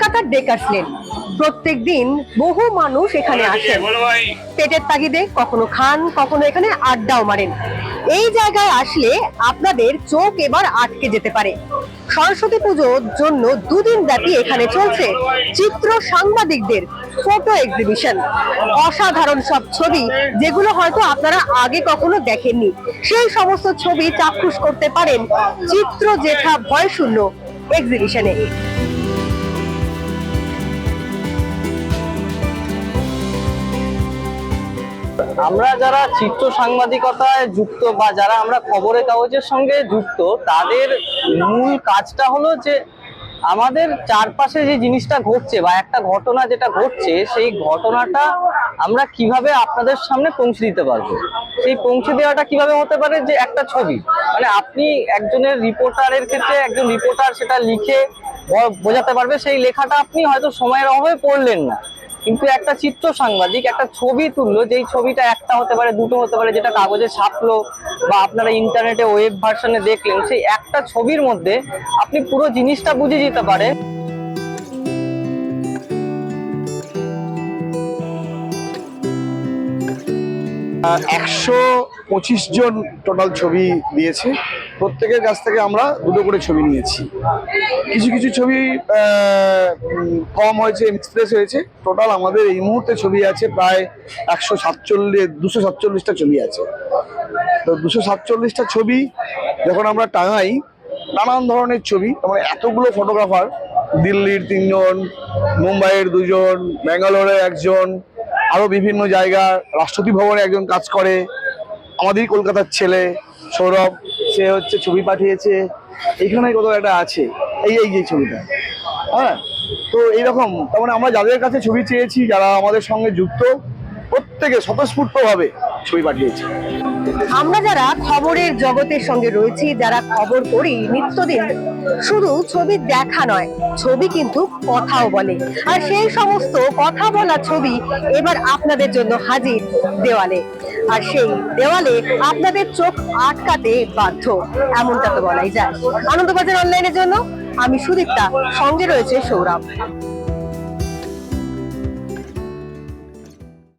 Bakers lane প্রত্যেক দিন বহু মানুষ এখানে আসেন। পেটের তাগিদে কখনো খান কখনো এখানে আড্ডাও মারেন। এই জায়গায় আসলে আপনাদের চোখ এবার আটকে যেতে পারে। সরস্বতী পুজোর জন্য দুদিন ব্যাপী এখানে চলছে চিত্র সাংবাদিকদের ফটো এক্সিবিশন অসাধারণ সব ছবি যেগুলো হয়তো আপনারা আগে কখনো দেখেননি। সেই সমস্ত ছবি চাক্ষুষ করতে পারেন চিত্র জেঠা ভয় শূন্য এক্সিবিশনে আমরা যারা চিত্র সাংবাদিকতায় যুক্ত বা যারা আমরা খবরের কাগজের সঙ্গে যুক্ত, তাদের মূল কাজটা হলো যে আমাদের চারপাশে যে জিনিসটা ঘটছে বা একটা ঘটনা যেটা ঘটছে, সেই ঘটনাটা আমরা কীভাবে আপনাদের সামনে পৌঁছে দিতে পারব? সেই পৌঁছে দেওয়াটা কীভাবে হতে পারে যে একটা ছবি? মানে আপনি একজনের রিপোর্টারের ক্ষেত্রে একজন রিপোর্টার সেটা লিখে বোঝাতে পারবে, সেই লেখাটা আপনি হয়তো সময়ের অভাবে পড়লেন না। কিন্তু একটা চিত্র সাংবাদিক, একটা ছবি তুললো, যেই ছবিটা একটা হতে পারে, দুটো হতে পারে, যেটা কাগজে ছাপলো বা আপনারা ইন্টারনেটে ওয়েব ভার্সনে দেখলেন, সেই একটা ছবির মধ্যে আপনি পুরো জিনিসটা বুঝে যেতে পারেন। একশো পঁচিশ জন টোটাল ছবি দিয়েছে। প্রত্যেকের কাছ থেকে আমরা দুটো করে ছবি নিয়েছি। কিছু কিছু ছবি কম হয়েছে এক্সপ্রেস হয়েছে। টোটাল আমাদের এই মুহূর্তে ছবি আছে প্রায় একশো সাতচল্লিশ, দুশো সাতচল্লিশটা ছবি আছে। তো দুশো সাতচল্লিশটা ছবি যখন আমরা টাঙাই, নানান ধরনের ছবি মানে এতগুলো ফটোগ্রাফার দিল্লির তিনজন, মুম্বাইয়ের দুজন ব্যাঙ্গালোরের একজন আরও বিভিন্ন জায়গা রাষ্ট্রপতি ভবনে একজন কাজ করে, আমাদেরই কলকাতার ছেলে সৌরভ সে হচ্ছে ছবি পাঠিয়েছে। এইখানে কোথাও একটা আছে। এই এই যে ছবিটা। হ্যাঁ? তো এইরকম। তার মানে আমরা যাদের কাছে ছবি চেয়েছি, যারা আমাদের সঙ্গে যুক্ত, প্রত্যেকে স্বতঃস্ফূর্তভাবে ছবি পাঠিয়েছে। আমরা যারা খবরের জগতের সঙ্গে রয়েছি, যারা খবর করি নিত্যদিন, শুধু ছবি দেখা নয়, ছবি কিন্তু কথাও বলে। আর সেই সমস্ত কথা বলা ছবি এবার আপনাদের জন্য হাজির দেওয়ালে। আর সেই দেওয়ালে আপনাদের চোখ আটকাতে বাধ্য, এমনটা তো বলাই যায়। আনন্দবাজার অনলাইনের জন্য আমি সুদীপ্তা, সঙ্গে রয়েছে সৌরভ।